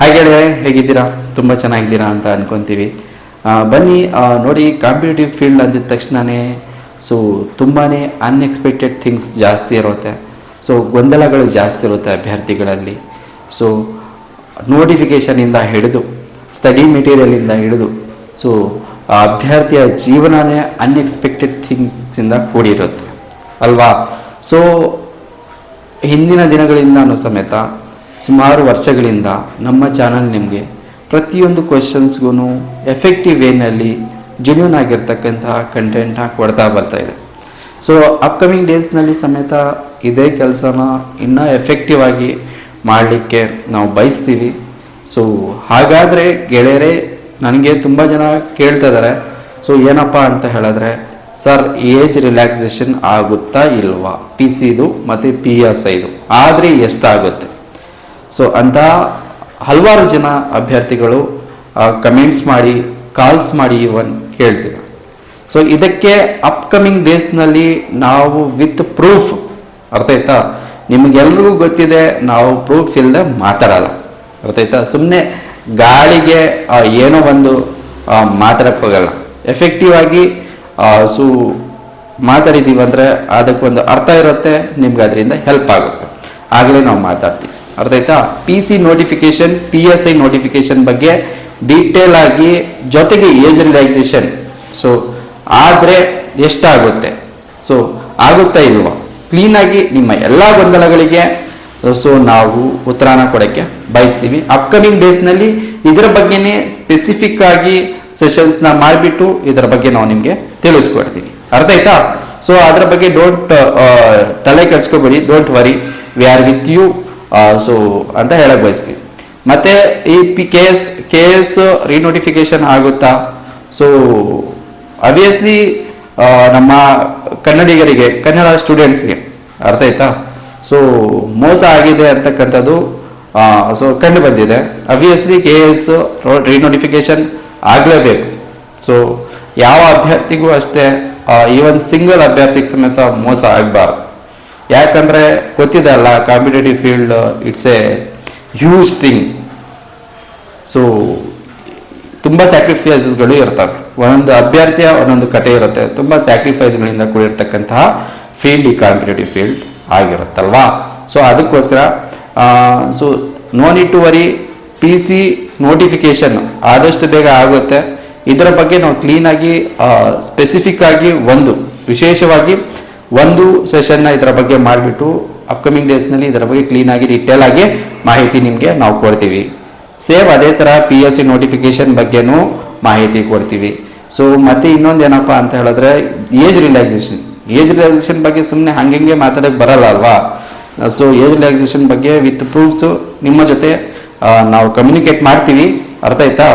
ಹಾಗೆ ಹೇಗಿದ್ದೀರಾ? ತುಂಬ ಚೆನ್ನಾಗಿದ್ದೀರಾ ಅಂತ ಅನ್ಕೊಂತೀವಿ. ಬನ್ನಿ ನೋಡಿ ಕಾಂಪಿಟೇಟಿವ್ ಫೀಲ್ಡ್ ಅಂದಿದ ತಕ್ಷಣವೇ ಸೊ ತುಂಬಾ ಅನ್ಎಕ್ಸ್ಪೆಕ್ಟೆಡ್ ಥಿಂಗ್ಸ್ ಜಾಸ್ತಿ ಇರುತ್ತೆ. ಸೊ ಗೊಂದಲಗಳು ಜಾಸ್ತಿ ಇರುತ್ತೆ ಅಭ್ಯರ್ಥಿಗಳಲ್ಲಿ. ಸೊ ನೋಟಿಫಿಕೇಷನಿಂದ ಹಿಡಿದು ಸ್ಟಡಿ ಮೆಟೀರಿಯಲಿಂದ ಹಿಡಿದು ಸೊ ಅಭ್ಯರ್ಥಿಯ ಜೀವನನೇ ಅನ್ಎಕ್ಸ್ಪೆಕ್ಟೆಡ್ ಥಿಂಗ್ಸಿಂದ ಕೂಡಿರುತ್ತೆ. ಅಲ್ವಾ? ಸೊ ಹಿಂದಿನ ದಿನಗಳಿಂದನೂ ಸಮೇತ ಸುಮಾರು ವರ್ಷಗಳಿಂದ ನಮ್ಮ ಚಾನಲ್ ನಿಮಗೆ ಪ್ರತಿಯೊಂದು ಕ್ವಶನ್ಸ್ಗೂ ಎಫೆಕ್ಟಿವ್ ವೇನಲ್ಲಿ ಜೆನ್ಯೂನ್ ಆಗಿರ್ತಕ್ಕಂತಹ ಕಂಟೆಂಟ್ನ ಕೊಡ್ತಾ ಬರ್ತಾ ಇದೆ. ಸೊ ಅಪ್ಕಮಿಂಗ್ ಡೇಸ್ನಲ್ಲಿ ಸಮೇತ ಇದೇ ಕೆಲಸನ ಇನ್ನೂ ಎಫೆಕ್ಟಿವ್ ಆಗಿ ಮಾಡಲಿಕ್ಕೆ ನಾವು ಬಯಸ್ತೀವಿ. ಸೊ ಹಾಗಾದರೆ ಗೆಳೆಯರೇ, ನನಗೆ ತುಂಬ ಜನ ಕೇಳ್ತಾ ಇದ್ದಾರೆ. ಸೊ ಏನಪ್ಪ ಅಂತ ಹೇಳಿದ್ರೆ, ಸರ್ ಏಜ್ ರಿಲ್ಯಾಕ್ಸೇಷನ್ ಆಗುತ್ತಾ ಇಲ್ವಾ? ಪಿ ಸಿದು ಮತ್ತು ಪಿ ಎಸ್ ಐದು ಆದರೆ ಎಷ್ಟಾಗುತ್ತೆ? ಸೊ ಅಂತ ಹಲವಾರು ಜನ ಅಭ್ಯರ್ಥಿಗಳು ಕಮೆಂಟ್ಸ್ ಮಾಡಿ ಕಾಲ್ಸ್ ಮಾಡಿ ಇವನ್ ಕೇಳ್ತಿದ್ದಾರೆ ಸೊ ಇದಕ್ಕೆ ಅಪ್ಕಮಿಂಗ್ ಡೇಸ್ನಲ್ಲಿ ನಾವು ವಿತ್ ಪ್ರೂಫ್ ಅರ್ಥ ಆಯ್ತಾ? ನಿಮಗೆಲ್ರಿಗೂ ಗೊತ್ತಿದೆ, ನಾವು ಪ್ರೂಫ್ ಇಲ್ಲದೆ ಮಾತಾಡಲ್ಲ. ಅರ್ಥ ಆಯ್ತಾ? ಸುಮ್ಮನೆ ಗಾಳಿಗೆ ಏನೋ ಒಂದು ಮಾತಾಡಕ್ಕೆ ಹೋಗಲ್ಲ. ಎಫೆಕ್ಟಿವ್ ಆಗಿ ಸು ಮಾತಾಡಿದೀವಿ ಅಂದರೆ ಅದಕ್ಕೊಂದು ಅರ್ಥ ಇರುತ್ತೆ, ನಿಮ್ಗೆ ಅದರಿಂದ ಹೆಲ್ಪ್ ಆಗುತ್ತೆ. ಆಗಲೇ ನಾವು ಮಾತಾಡ್ತೀವಿ. ಅರ್ಥ ಆಯ್ತಾ? P C notification P S I notification ಬಗ್ಗೆ ಡೀಟೇಲ್ ಆಗಿ ಜೊತೆಗೆ ಏಜ್ ರಿಲ್ಯಾಕ್ಸೇಷನ್ ಸೊ ಆದರೆ ಎಷ್ಟಾಗುತ್ತೆ? ಸೊ ಆಗುತ್ತಾ ಇಲ್ವಾ? ಕ್ಲೀನಾಗಿ ನಿಮ್ಮ ಎಲ್ಲ ಗೊಂದಲಗಳಿಗೆ ಸೊ ನಾವು ಉತ್ತರನ ಕೊಡೋಕ್ಕೆ ಬಯಸ್ತೀವಿ. ಅಪ್ಕಮಿಂಗ್ ಡೇಸ್ನಲ್ಲಿ ಇದರ ಬಗ್ಗೆನೇ ಸ್ಪೆಸಿಫಿಕ್ ಆಗಿ ಸೆಷನ್ಸ್ನ ಮಾಡಿಬಿಟ್ಟು ಇದರ ಬಗ್ಗೆ ನಾವು ನಿಮಗೆ ತಿಳಿಸ್ಕೊಡ್ತೀವಿ. ಅರ್ಥ ಆಯ್ತಾ? ಸೊ ಅದರ ಬಗ್ಗೆ ಡೋಂಟ್ ತಲೆ ಕೆಡ್ಸ್ಕೊಬೇಡಿ. Don't worry we are with you so, ಅಂತ ಹೇಳಕ್ ಬಯಸ್ತೀವಿ. ಮತ್ತೆ ಈ P, K, S K, S renotification ಆಗುತ್ತಾ? ಸೊ ಅಬ್ವಿಯಸ್ಲಿ ನಮ್ಮ ಕನ್ನಡಿಗರಿಗೆ, ಕನ್ನಡ ಸ್ಟೂಡೆಂಟ್ಸ್ಗೆ ಅರ್ಥ ಆಯ್ತಾ? ಸೊ, ಮೋಸ ಆಗಿದೆ ಅಂತಕ್ಕಂಥದ್ದು ಸೊ, ಕಂಡು ಬಂದಿದೆ. ಅಬ್ವಿಯಸ್ಲಿ ಕೆ, ಎಸ್ ರಿನೋಟಿಫಿಕೇಶನ್ ಆಗಲೇಬೇಕು. ಸೊ, ಯಾವ ಅಭ್ಯರ್ಥಿಗೂ ಅಷ್ಟೇ ಈವನ್ ಸಿಂಗಲ್ ಅಭ್ಯರ್ಥಿಗೆ ಸಮೇತ ಮೋಸ ಆಗಬಾರ್ದು. ಯಾಕಂದ್ರೆ ಗೊತ್ತಿದೆ ಅಲ್ಲ competitive field it's a huge thing so ತುಂಬ ಸ್ಯಾಕ್ರಿಫೈಸಸ್ಗಳು ಇರ್ತವೆ. ಒಂದೊಂದು ಅಭ್ಯರ್ಥಿಯ ಒಂದೊಂದು ಕತೆ ಇರುತ್ತೆ. ತುಂಬ ಸ್ಯಾಕ್ರಿಫೈಸ್ಗಳಿಂದ ಕೂಡಿರ್ತಕ್ಕಂತಹ ಫೀಲ್ಡ್ ಈ ಕಾಂಪಿಟೇಟಿವ್ ಫೀಲ್ಡ್ ಆಗಿರುತ್ತಲ್ವಾ? ಸೊ ಅದಕ್ಕೋಸ್ಕರ so no need to worry P C notification ಆದಷ್ಟು ಬೇಗ ಆಗುತ್ತೆ. ಇದರ ಬಗ್ಗೆ ನಾವು ಕ್ಲೀನಾಗಿ ಸ್ಪೆಸಿಫಿಕ್ ಆಗಿ ಒಂದು, ವಿಶೇಷವಾಗಿ ಒಂದು ಸೆಷನ್ನ ಇದರ ಬಗ್ಗೆ ಮಾಡಿಬಿಟ್ಟು ಅಪ್ಕಮಿಂಗ್ ಡೇಸ್ನಲ್ಲಿ ಇದರ ಬಗ್ಗೆ ಕ್ಲೀನಾಗಿ ಡಿಟೇಲ್ ಆಗಿ ಮಾಹಿತಿ ನಿಮಗೆ ನಾವು ಕೊಡ್ತೀವಿ. ಸೇಮ್ ಅದೇ ಥರ ಪಿ ಎಸ್ ಸಿ ನೋಟಿಫಿಕೇಶನ್ ಬಗ್ಗೆನೂ ಮಾಹಿತಿ ಕೊಡ್ತೀವಿ. ಸೊ ಮತ್ತೆ ಇನ್ನೊಂದು ಏನಪ್ಪ ಅಂತ ಹೇಳಿದ್ರೆ ಏಜ್ ರಿಲ್ಯಾಕ್ಸೇಷನ್ ಏಜ್ ರಿಲ್ಯಾಕ್ಸೇಷನ್ ಬಗ್ಗೆ ಸುಮ್ಮನೆ ಹಂಗೆ ಮಾತಾಡಕ್ಕೆ ಬರಲ್ಲ ಅಲ್ವಾ? ಸೊ ಏಜ್ ರಿಲ್ಯಾಕ್ಸೇಷನ್ ಬಗ್ಗೆ ವಿತ್ ಪ್ರೂಫ್ಸು ನಿಮ್ಮ ಜೊತೆ ನಾವು ಕಮ್ಯುನಿಕೇಟ್ ಮಾಡ್ತೀವಿ. ಅರ್ಥ ಆಯ್ತಾ?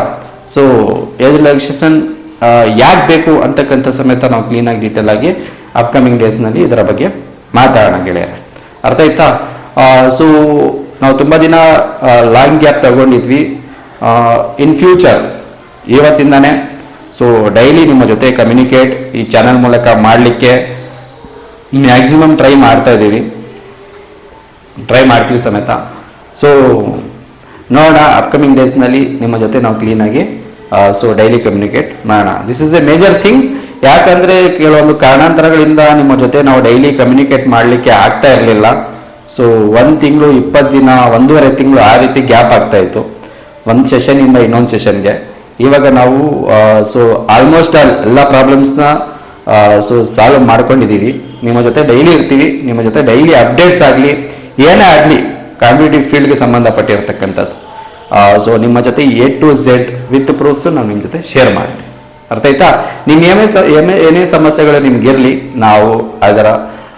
ಸೊ ಏಜ್ ರಿಲ್ಯಾಕ್ಸೇಷನ್ ಯಾಕೆ ಬೇಕು ಅಂತಕ್ಕಂಥ ಸಮೇತ ನಾವು ಕ್ಲೀನಾಗಿ ಡೀಟೇಲ್ ಆಗಿ ಅಪ್ಕಮಿಂಗ್ ಡೇಸ್ನಲ್ಲಿ ಇದರ ಬಗ್ಗೆ ಮಾತಾಡೋಣ ಗೆಳೆಯರೆ. ಅರ್ಥ ಆಯ್ತಾ? ಸೊ ನಾವು ತುಂಬ ದಿನ ಲಾಂಗ್ ಗ್ಯಾಪ್ ತಗೊಂಡಿದ್ವಿ. ಇನ್ ಫ್ಯೂಚರ್ ಇವತ್ತಿಂದಾನೆ ಸೊ ಡೈಲಿ ನಿಮ್ಮ ಜೊತೆ ಕಮ್ಯುನಿಕೇಟ್ ಈ ಚಾನಲ್ ಮೂಲಕ ಮಾಡಲಿಕ್ಕೆ ಮ್ಯಾಕ್ಸಿಮಮ್ ಟ್ರೈ ಮಾಡ್ತಾ ಇದ್ದೀವಿ. ಟ್ರೈ ಮಾಡ್ತೀವಿ ಸಮೇತ. ಸೊ ನೋಡೋಣ ಅಪ್ಕಮಿಂಗ್ ಡೇಸ್ನಲ್ಲಿ ನಿಮ್ಮ ಜೊತೆ ನಾವು ಕ್ಲೀನಾಗಿ ಸೊ ಡೈಲಿ ಕಮ್ಯುನಿಕೇಟ್ ಮಾಡೋಣ. This is a major thing ಯಾಕಂದ್ರೆ ಕೆಲವೊಂದು ಕಾರಣಾಂತರಗಳಿಂದ ನಿಮ್ಮ ಜೊತೆ ನಾವು ಡೈಲಿ ಕಮ್ಯುನಿಕೇಟ್ ಮಾಡಲಿಕ್ಕೆ ಆಗ್ತಾ ಇರಲಿಲ್ಲ. ಸೊ ಒಂದು ತಿಂಗಳು, ಇಪ್ಪತ್ತು ದಿನ, ಒಂದೂವರೆ ತಿಂಗಳು ಆ ರೀತಿ ಗ್ಯಾಪ್ ಆಗ್ತಾ ಇತ್ತು. ಒಂದು ಸೆಷನಿಂದ ಇನ್ನೊಂದು ಸೆಷನ್ಗೆ ಇವಾಗ ನಾವು ಸೊ ಆಲ್ಮೋಸ್ಟ್ ಆಲ್ ಎಲ್ಲ ಪ್ರಾಬ್ಲಮ್ಸ್ನ ಸೊ ಸಾಲ್ವ್ ಮಾಡ್ಕೊಂಡಿದ್ದೀವಿ. ನಿಮ್ಮ ಜೊತೆ ಡೈಲಿ ಇರ್ತೀವಿ. ನಿಮ್ಮ ಜೊತೆ ಡೈಲಿ ಅಪ್ಡೇಟ್ಸ್ ಆಗಲಿ, ಏನೇ ಆಗಲಿ ಕಾಂಪಿಟೇಟಿವ್ ಫೀಲ್ಡ್ಗೆ ಸಂಬಂಧಪಟ್ಟಿರ್ತಕ್ಕಂಥದ್ದು. ಸೊ ನಿಮ್ಮ ಜೊತೆ A to Z with proofs ನಾವು ನಿಮ್ಮ ಜೊತೆ ಶೇರ್ ಮಾಡ್ತೀವಿ ಅರ್ಥ ಆಯ್ತಾ? ನಿಮ್ಮ ಏನೇ ಏನೇ ಸಮಸ್ಯೆಗಳು ನಿಮ್ಗಿರಲಿ, ನಾವು ಅದರ,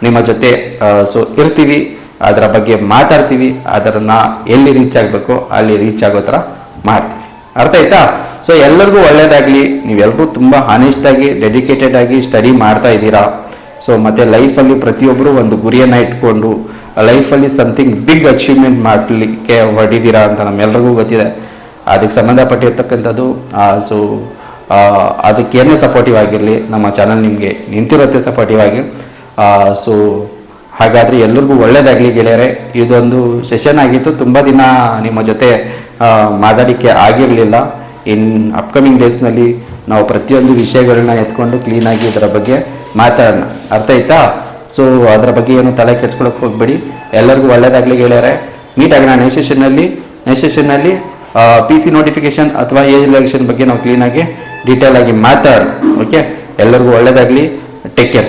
ನಿಮ್ಮ ಜೊತೆ ಸೊ, ಇರ್ತೀವಿ, ಅದರ ಬಗ್ಗೆ ಮಾತಾಡ್ತೀವಿ, ಅದರನ್ನ ಎಲ್ಲಿ ರೀಚ್ ಆಗಬೇಕು ಅಲ್ಲಿ ರೀಚ್ ಆಗೋ ಥರ ಮಾಡ್ತೀವಿ. ಅರ್ಥ ಆಯ್ತಾ? ಸೊ, ಎಲ್ಲರಿಗೂ ಒಳ್ಳೇದಾಗ್ಲಿ. ನೀವೆಲ್ಲರೂ ತುಂಬ ಆಗಿ ಡೆಡಿಕೇಟೆಡ್ ಆಗಿ ಸ್ಟಡಿ ಮಾಡ್ತಾ ಇದ್ದೀರಾ. ಸೊ, ಮತ್ತೆ ಲೈಫಲ್ಲಿ ಪ್ರತಿಯೊಬ್ಬರು ಒಂದು ಗುರಿಯನ್ನ ಇಟ್ಕೊಂಡು ಲೈಫಲ್ಲಿ ಸಮಥಿಂಗ್ ಬಿಗ್ ಅಚೀವ್ಮೆಂಟ್ ಮಾಡಲಿಕ್ಕೆ ಹೊಡಿದೀರಾ ಅಂತ ನಮ್ಮೆಲ್ಲರಿಗೂ ಗೊತ್ತಿದೆ. ಅದಕ್ಕೆ ಸಂಬಂಧಪಟ್ಟಿರ್ತಕ್ಕಂಥದ್ದು ಸೊ ಅದಕ್ಕೆ ಏನೇ ಸಪೋರ್ಟಿವ್ ಆಗಿರಲಿ, ನಮ್ಮ ಚಾನಲ್ ನಿಮಗೆ ನಿಂತಿರುತ್ತೆ ಸಪೋರ್ಟಿವ್ ಆಗಿ. ಸೊ ಹಾಗಾದರೆ ಎಲ್ಲರಿಗೂ ಒಳ್ಳೇದಾಗಲಿ ಗೆಳೆಯರೆ. ಇದೊಂದು ಸೆಷನ್ ಆಗಿತ್ತು. ತುಂಬ ದಿನ ನಿಮ್ಮ ಜೊತೆ ಮಾತಾಡಿಕೆ ಆಗಿರಲಿಲ್ಲ. ಇನ್ ಅಪ್ಕಮಿಂಗ್ ಡೇಸ್ನಲ್ಲಿ ನಾವು ಪ್ರತಿಯೊಂದು ವಿಷಯಗಳನ್ನ ಎತ್ಕೊಂಡು ಕ್ಲೀನಾಗಿ ಇದರ ಬಗ್ಗೆ ಮಾತಾಡೋಣ. ಅರ್ಥ ಆಯ್ತಾ? ಸೊ ಅದರ ಬಗ್ಗೆ ಏನು ತಲೆ ಕೆಡ್ಸ್ಕೊಳಕ್ಕೆ ಹೋಗ್ಬೇಡಿ. ಎಲ್ಲರಿಗೂ ಒಳ್ಳೇದಾಗಲಿ ಗೆಳೆಯರೆ. ಮೀಟ್ ಆಗೋಣ ನೆಕ್ಸ್ಟ್ ಸೆಷನ್ನಲ್ಲಿ ನೆಕ್ಸ್ಟ್ ಸೆಷನ್ನಲ್ಲಿ ಪಿ ಸಿ ನೋಟಿಫಿಕೇಶನ್ ಅಥವಾ ಏಜ್ ರಿಲೆಕ್ಷನ್ ಬಗ್ಗೆ ನಾವು ಕ್ಲೀನಾಗಿ ಡೀಟೇಲ್ ಆಗಿ ಮಾತಾಡೋಣ ಓಕೆ ಎಲ್ಲರಿಗೂ ಒಳ್ಳೇದಾಗಲಿ ಟೇಕ್ ಕೇರ್